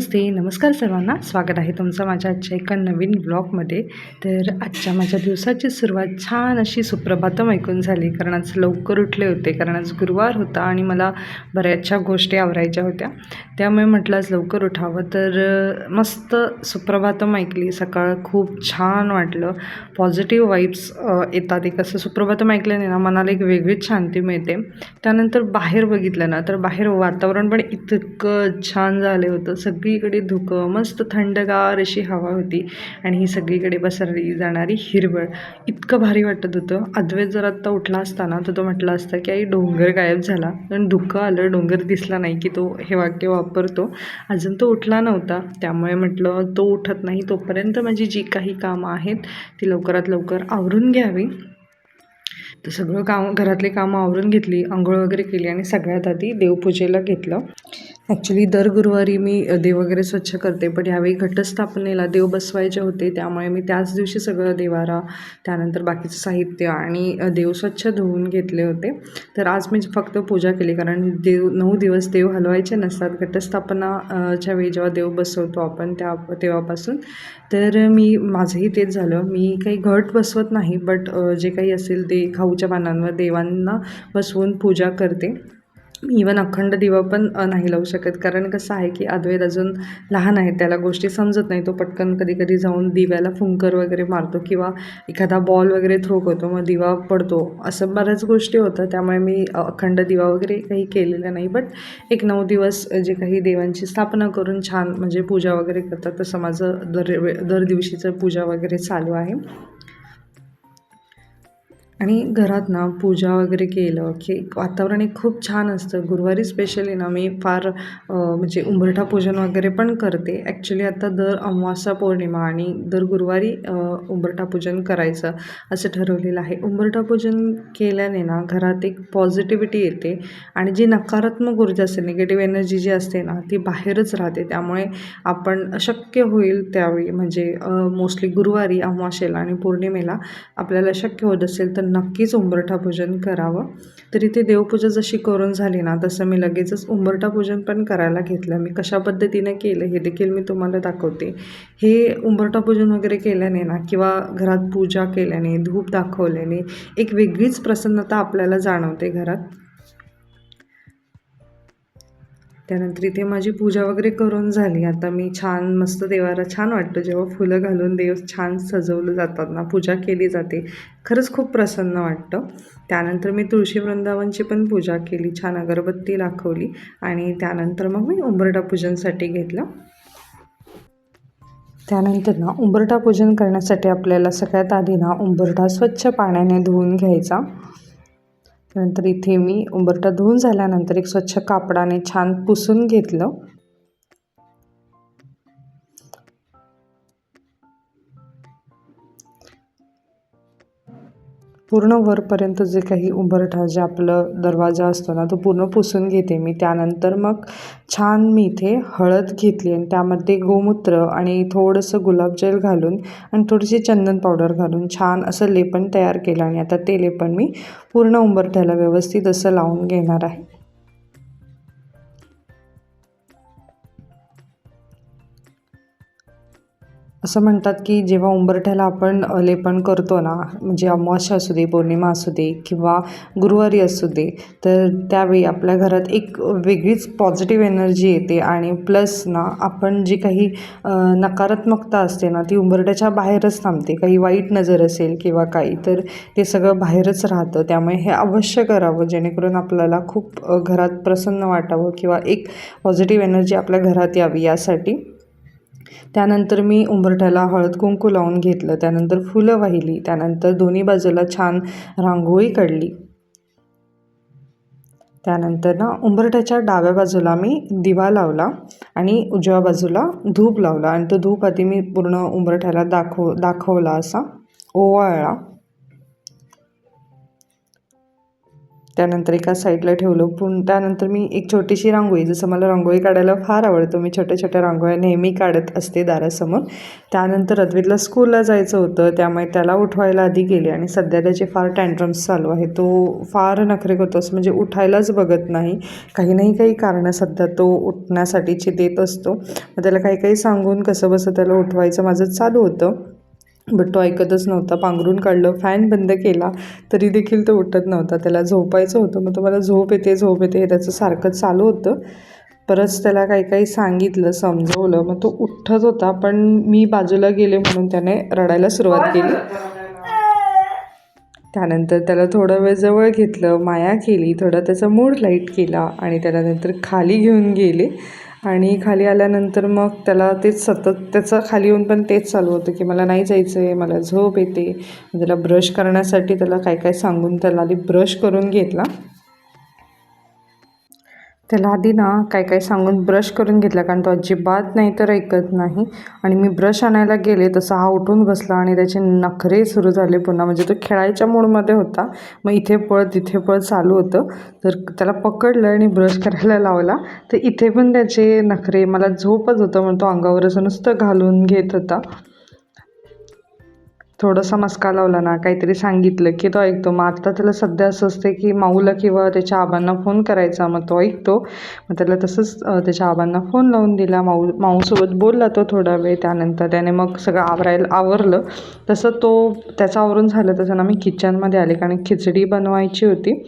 नमस्ते नमस्कार सर्वांना. स्वागत आहे तुमचं माझ्या आजच्या एका नवीन ब्लॉगमध्ये. तर आजच्या माझ्या दिवसाची सुरुवात छान अशी सुप्रभातम ऐकून झाली. कारण आज लवकर उठले होते कारण आज गुरुवार होता आणि मला बऱ्याचशा गोष्टी आवरायच्या होत्या. त्यामुळे म्हटलं आज लवकर उठावं. तर मस्त सुप्रभातम ऐकली. सकाळ खूप छान वाटलं. पॉझिटिव्ह वाईब्स येतात. एक असं सुप्रभातम ऐकल्याने ना मनाला एक वेगळीच शांती मिळते. त्यानंतर बाहेर बघितलं ना तर बाहेर वातावरण पण इतकं छान झालं होतं. सगळी सगळीकडे धुकं मस्त थंडगार अशी हवा होती. आणि ही सगळीकडे पसरली जाणारी हिरवळ. इतकं भारी वाटत होतं. अद्वैत जर आत्ता उठला असताना तर तो म्हटला असता की आई डोंगर गायब झाला. पण धुकं आलं डोंगर दिसला नाही की तो हे वाक्य वापरतो. अजून तो उठला नव्हता. त्यामुळे म्हटलं तो उठत नाही. तोपर्यंत माझी जी काही कामं आहेत ती लवकरात लवकर आवरून घ्यावी. तर सगळं काम घरातली कामं आवरून घेतली आंघोळ वगैरे केली आणि सगळ्यात आधी देवपूजेला घेतलं. ॲक्च्युली दर गुरुवारी मी देव वगैरे स्वच्छ करते पण यावेळी घटस्थापनेला देव बसवायचे होते त्यामुळे मी त्याच दिवशी सगळं देवारा त्यानंतर बाकीचं साहित्य आणि देव स्वच्छ धुवून घेतले होते. तर आज मी फक्त पूजा केली कारण देव नऊ दिवस देव हलवायचे नसतात. घटस्थापनाच्या वेळी जेव्हा देव बसवतो आपण त्या तेव्हापासून. तर मी माझंही तेच झालं. मी काही घट बसवत नाही बट जे काही असेल ते खाऊच्या पानांवर देवांना बसवून पूजा करते. मी इवन अखंड दिवा पण नाही लावू शकत. कारण कसं आहे की अद्वैत अजून लहान आहे त्याला गोष्टी समजत नाही. तो पटकन कधी कधी जाऊन दिव्याला फुंकर वगैरे मारतो किंवा एखादा बॉल वगैरे थ्रो करतो. मग दिवा पडतो. असं बऱ्याच गोष्टी होतात. त्यामुळे मी अखंड दिवा वगैरे काही केलेलं नाही. बट एक नऊ दिवस जे काही देवांची स्थापना करून छान म्हणजे पूजा वगैरे करतात. तसं माझं दर दर दिवशीचं पूजा वगैरे चालू आहे. आणि घरात ना पूजा वगैरे केलं की एक वातावरण एक खूप छान असतं. गुरुवारी स्पेशली ना मी फार म्हणजे उंबरठा पूजन वगैरे पण करते. ॲक्च्युली आता दर अमावास्या पौर्णिमा आणि दर गुरुवारी उंबरठा पूजन करायचं असं ठरवलेलं आहे. उंबरठा पूजन केल्याने ना घरात एक पॉझिटिव्हिटी येते आणि जी नकारात्मक ऊर्जा असते निगेटिव्ह एनर्जी जी असते ना ती बाहेरच राहते. त्यामुळे आपण शक्य होईल त्यावेळी म्हणजे मोस्टली गुरुवारी अमावास्येला आणि पौर्णिमेला आपल्याला शक्य होत असेल तर नक्कीच उंबरठा पूजन करावं. तर इथे देवपूजा जशी करून झाली ना तसं मी लगेचच उंबरठा पूजन पण करायला घेतलं. मी कशा पद्धतीने केलं हे देखील मी तुम्हाला दाखवते. हे उंबरठा पूजन वगैरे केल्याने ना किंवा घरात पूजा केल्याने धूप दाखवल्याने एक वेगळीच प्रसन्नता आपल्याला जाणवते घरात. त्यानंतर इथे माझी पूजा वगैरे करून झाली. आता मी छान मस्त देवाला छान वाटतं. जेव्हा फुलं घालून देव छान सजवलं जातात ना पूजा केली जाते. खरंच खूप प्रसन्न वाटतं. त्यानंतर मी तुळशी वृंदावनची पण पूजा केली छान अगरबत्ती दाखवली आणि त्यानंतर मग मी उंबरठा पूजनसाठी घेतलं. त्यानंतर ना उंबरठा पूजन करण्यासाठी आपल्याला सगळ्यात आधी ना उंबरठा स्वच्छ पाण्याने धुवून घ्यायचा. त्यानंतर इथे मी उंबरठा धुवून झाल्यानंतर एक स्वच्छ कापडाने छान पुसून घेतलं. पूर्ण वरपर्यंत जे काही उंबरठा जे आपलं दरवाजा असतो ना तो पूर्ण पुसून घेते मी. त्यानंतर मग छान मी इथे हळद घेतली आणि त्यामध्ये गोमूत्र आणि थोडंसं गुलाबजल घालून आणि थोडीशी चंदन पावडर घालून छान असं लेपन तयार केलं आणि आता ते लेपन मी पूर्ण उंबरठ्याला व्यवस्थित असं लावून घेणार आहे. असं म्हणतात की जेव्हा उंबरठ्याला आपण लेपन करतो ना म्हणजे अमावास्या असू दे पौर्णिमा असू दे किंवा गुरुवारी असू दे तर त्यावेळी आपल्या घरात एक वेगळीच पॉझिटिव्ह एनर्जी येते आणि प्लस ना आपण जी काही नकारात्मकता असते ना ती उंबरठ्याच्या बाहेरच थांबते. काही वाईट नजर असेल किंवा काही तर ते सगळं बाहेरच राहतं. त्यामुळे हे अवश्य करावं जेणेकरून आपल्याला खूप घरात प्रसन्न वाटावं किंवा एक पॉझिटिव्ह एनर्जी आपल्या घरात यावी यासाठी. त्यानंतर मी उंबरठ्याला हळद कुंकू लावून घेतलं. त्यानंतर फुलं वाहिली. त्यानंतर दोन्ही बाजूला छान रांगोळी काढली. त्यानंतर ना उंबरठ्याच्या डाव्या बाजूला मी दिवा लावला आणि उजव्या बाजूला धूप लावला. आणि तो धूप आधी मी पूर्ण उंबरठ्याला दाखव दाखवला असा. ओवाळला. त्यानंतर एका साईडला ठेवलं. पण त्यानंतर मी एक छोटीशी रांगोळी जसं मला रांगोळी काढायला फार आवडतं. मी छोट्या छोट्या रांगोळ्या नेहमी काढत असते दारासमोर. त्यानंतर रद्वीतला स्कूलला जायचं होतं. त्यामुळे त्याला उठवायला आधी गेले आणि सध्या त्याचे फार टँट्रम्स चालू आहे तो फार नखरे करतो. असं म्हणजे उठायलाच बघत नाही. काही नाही काही कारणं सध्या तो उठण्यासाठीची देत असतो. मग त्याला काही काही सांगून कसं बसं त्याला उठवायचं माझं चालू होतं. बट तो ऐकतच नव्हता. पांघरून काढलं फॅन बंद केला तरी देखील तो उठत नव्हता. त्याला झोपायचं होतं मग तो मला झोप येते झोप येते हे त्याचं सारखं चालू होतं. परत त्याला काही काही सांगितलं समजवलं. मग तो उठत होता पण मी बाजूला गेले म्हणून त्याने रडायला सुरुवात केली. त्यानंतर त्याला थोडं वेळ जवळ घेतलं माया केली थोडा त्याचा मूड लाइट केला आणि त्याला नंतर खाली घेऊन गेले. आणि खाली आल्यानंतर मग त्याला तेच सतत त्याचं खाली येऊन पण तेच चालू होतं की मला नाही जायचं आहे मला झोप येते. त्याला ब्रश करण्यासाठी त्याला काय काय सांगून त्याला आधी ब्रश करून घेतला. त्याला आधी ना काय काय सांगून ब्रश करून घेतला कारण तो अजिबात नाही तर ऐकत नाही. आणि मी ब्रश आणायला गेले तसा हा उठून बसला आणि त्याचे नखरे सुरू झाले पुन्हा. म्हणजे तो खेळायच्या मूडमध्ये होता. मग इथे पळ तिथे पळ चालू होतं. तर त्याला पकडलं आणि ब्रश करायला लावला. तर इथे पण त्याचे नखरे मला झोपच होतं म्हणून तो अंगावर असं नुसतं घालून घेत होता. थोडासा मस्का लावला ना काहीतरी सांगितलं की तो ऐकतो. मग आता त्याला सध्या असं असते की माऊला किंवा त्याच्या आबांना फोन करायचा. मग तो ऐकतो. मग त्याला तसंच त्याच्या आबांना फोन लावून दिला. माऊ माऊसोबत बोलला तो थोडा वेळ. त्यानंतर त्याने मग सगळं आवरायला आवरलं. तसं तो त्याचं आवरून झालं तसं ना मी किचनमध्ये आले. कारण खिचडी बनवायची होती.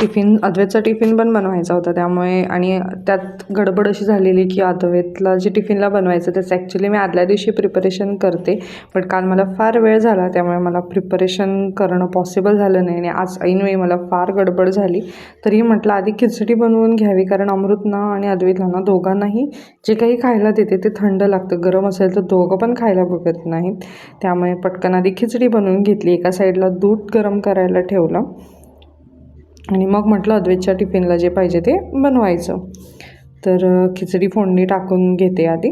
टिफिन अद्वैतचा टिफिन पण बनवायचा होता त्यामुळे आणि त्यात गडबड अशी झालेली की अद्वैतला जे टिफिनला बनवायचं त्याचं ॲक्च्युली मी आदल्या दिवशी प्रिपरेशन करते. पण काल मला फार वेळ झाला त्यामुळे मला प्रिपरेशन करणं पॉसिबल झालं नाही आणि आज ऐनवेळी मला फार गडबड झाली. तरी म्हटलं आधी खिचडी बनवून घ्यावी कारण अमृतना आणि अद्वैतला ना दोघांनाही जे काही खायला देते ते थंड लागतं. गरम असेल तर दोघं पण खायला बघत नाहीत. त्यामुळे पटकन आधी खिचडी बनवून घेतली. एका साईडला दूध गरम करायला ठेवलं. आणि मग म्हटलं अद्वैतच्या टिफिनला जे पाहिजे ते बनवायचं. तर खिचडी फोडणी टाकून घेते आधी.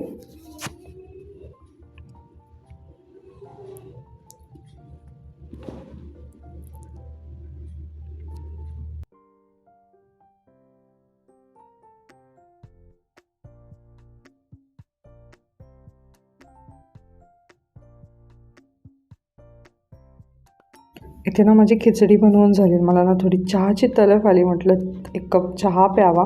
इथे ना माझी खिचडी बनवून झाली मला ना थोडी चहाची तलफ आली. म्हटलं एक कप चहा प्यावा.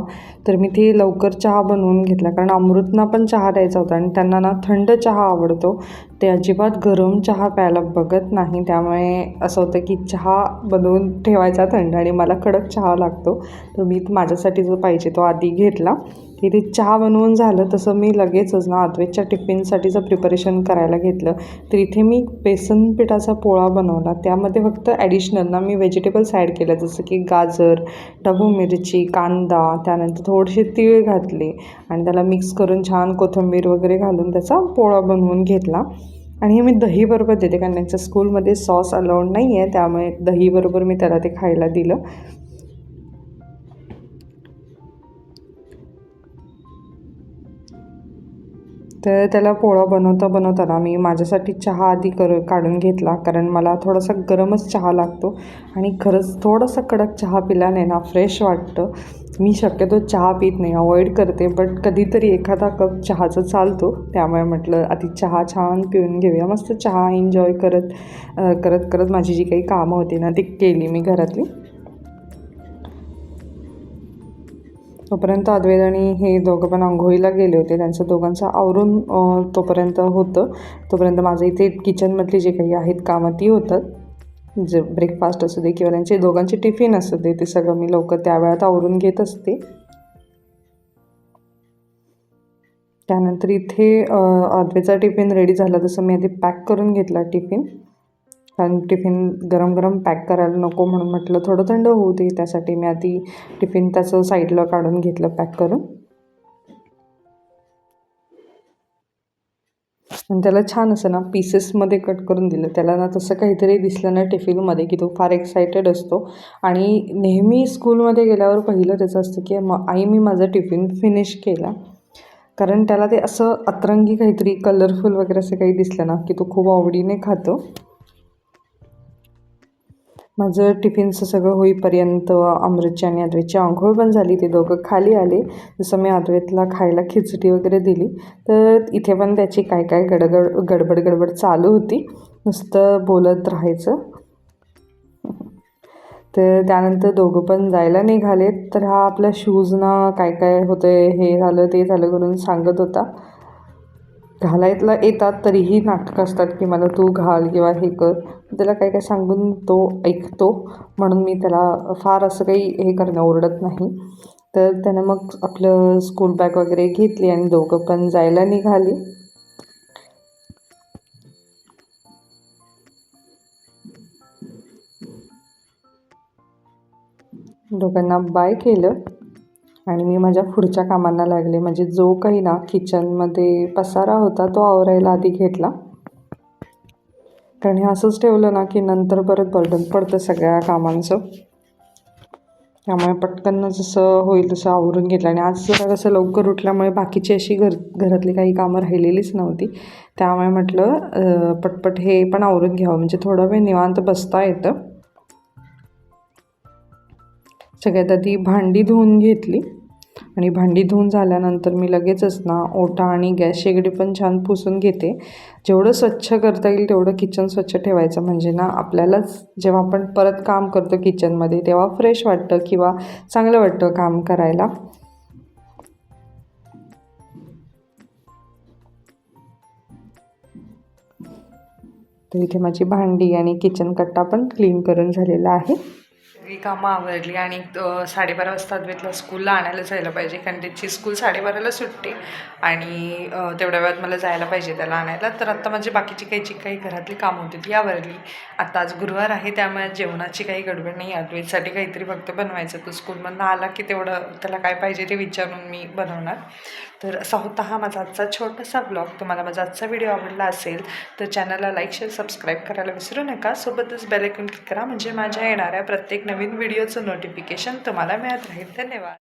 तर मी ते लवकर चहा बनवून घेतला. कारण अमृतना पण चहा द्यायचा होता आणि त्यांना ना थंड चहा आवडतो. ते अजिबात गरम चहा प्यायला बघत नाही. त्यामुळे असं होतं की चहा बनवून ठेवायचा थंड आणि मला कडक चहा लागतो. तर मी माझ्यासाठी जो पाहिजे तो आधी घेतला. तिथे चहा बनवून झालं तसं मी लगेचच ना अद्वैतच्या टिफिनसाठीचं प्रिपरेशन करायला घेतलं तर इथे मी बेसन पिठाचा पोळा बनवला. त्यामध्ये फक्त ॲडिशनल ना मी व्हेजिटेबल्स ॲड केलं जसं की गाजर डबू मिरची कांदा त्यानंतर थोडेसे तीळ घातले आणि त्याला मिक्स करून छान कोथिंबीर वगैरे घालून त्याचा पोळा बनवून घेतला. आणि हे मी दहीबरोबर देते कारण त्यांच्या स्कूलमध्ये सॉस अलाउड नाही आहे त्यामुळे दहीबरोबर मी त्याला ते खायला दिलं. तर त्याला पोळा बनवता बनवताना मी माझ्यासाठी चहा आधी कर काढून घेतला. कारण मला थोडासा गरमच चहा लागतो आणि खरंच थोडासा कडक चहा पिल्याने ना फ्रेश वाटतं. मी शक्यतो चहा पित नाही अवॉइड करते. बट कधीतरी एखादा कप चहाचं चालतो. त्यामुळे म्हटलं आधी चहा छान पिऊन घेऊया. मस्त चहा एन्जॉय करत करत करत माझी जी काही कामं होती ना ती केली मी घरातली. तोपर्यंत अद्वैत आणि हे दोघं पण आंघोळीला गेले होते. त्यांचं दोघांचं आवरून तोपर्यंत होतं. तोपर्यंत माझं इथे किचनमधली जे काही आहेत कामं ती होतात. जे ब्रेकफास्ट असू दे किंवा त्यांचे दोघांचे टिफिन असू दे ते सगळं मी लवकर त्या वेळात आवरून घेत असते. त्यानंतर इथे अद्वेचा टिफिन रेडी झाला. तसं मी आधी पॅक करून घेतला टिफिन कारण टिफिन गरम गरम पॅक करायला नको म्हणून म्हटलं थोडं थंड होऊ दे त्यासाठी. मी आधी टिफिन त्याचं साईडला काढून घेतलं पॅक करून. आणि त्याला छान असं ना पीसेसमध्ये कट करून दिलं. त्याला ना तसं काहीतरी दिसलं ना टिफिनमध्ये की तो फार एक्सायटेड असतो. आणि नेहमी स्कूलमध्ये गेल्यावर पहिलं त्याचं असतं की म आई मी माझा टिफिन फिनिश केला. कारण त्याला ते असं अतरंगी काहीतरी कलरफुल वगैरे असं काही दिसलं ना की तो खूप आवडीने खातो. माझं टिफिनचं सगळं होईपर्यंत अमृतची आणि अद्वैतची आंघोळ पण झाली ते दोघं खाली आले. जसं मी अद्वैतला खायला खिचडी वगैरे दिली तर इथे पण त्याची काय काय गडगड गडबड गडबड चालू होती. नुसतं बोलत राहायचं. तर त्यानंतर दोघं पण जायला निघालेत. तर हा आपल्या शूजना काय काय होतं हे झालं ते झालं करून सांगत होता. घालायला येतात तरीही नाटकं असतात की मला तू घाल किंवा हे कर. त्याला काय काय सांगून तो ऐकतो. म्हणून मी त्याला फार असं काही हे करणं ओरडत नाही. तर त्यानं मग आपलं स्कूल बॅग वगैरे घेतली आणि दोघं पण जायला निघाली. दोघांना बाय केलं. आणि मी माझ्या पुढच्या कामांना लागले. म्हणजे जो काही ना किचनमध्ये पसारा होता तो आवरायला आधी घेतला. कारण हे असंच ठेवलं ना की नंतर परत बर्डन पडतं सगळ्या कामांचं. त्यामुळे पटकन जसं होईल तसं आवरून घेतलं. आणि आज जरा कसं लवकर उठल्यामुळे बाकीची अशी घर घरातली काही कामं राहिलेलीच नव्हती. त्यामुळे म्हटलं पटपट हे पण आवरून घ्यावं. म्हणजे थोडा वेळ निवांत बसता येतं. सगळ्यात आधी भांडी धुवून घेतली. आणि भांडी धुवून झाल्यानंतर मी लगेचच ना ओटा आणि गॅस शेगडी पण छान पुसून घेते. जेवढं स्वच्छ करता येईल तेवढं किचन स्वच्छ ठेवायचं. म्हणजे ना आपल्यालाच जेव्हा आपण परत काम करतो किचनमध्ये तेव्हा फ्रेश वाटतं किंवा चांगलं वाटतं काम करायला. तर इथे माझी भांडी आणि किचन कट्टा पण क्लीन करून झालेला आहे. कामं आवरली आणि साडेबारा वाजता अद्वैतला स्कूलला आणायला जायला पाहिजे. कारण त्याची स्कूल साडेबाराला सुटते आणि तेवढ्या वेळात मला जायला पाहिजे त्याला आणायला. तर आत्ता माझी बाकीची काही जी काही घरातली कामं होती ती आवरली. आता आज गुरुवार आहे त्यामुळे जेवणाची काही गडबड नाही. अद्वैतसाठी काहीतरी फक्त बनवायचं. तो स्कूलमधनं आला की तेवढं त्याला काय पाहिजे ते विचारून मी बनवणार. तर असा होता हा माझा आजचा छोटासा ब्लॉग तुम्हाला माझा आजचा व्हिडिओ आवडला असेल तर चॅनलला लाईक शेअर सबस्क्राईब करायला विसरू नका. सोबतच बेल आयकॉन क्लिक करा. म्हणजे माझ्या येणाऱ्या प्रत्येक नवीन व्हिडिओचं नोटिफिकेशन तुम्हाला मिळत राहील. धन्यवाद.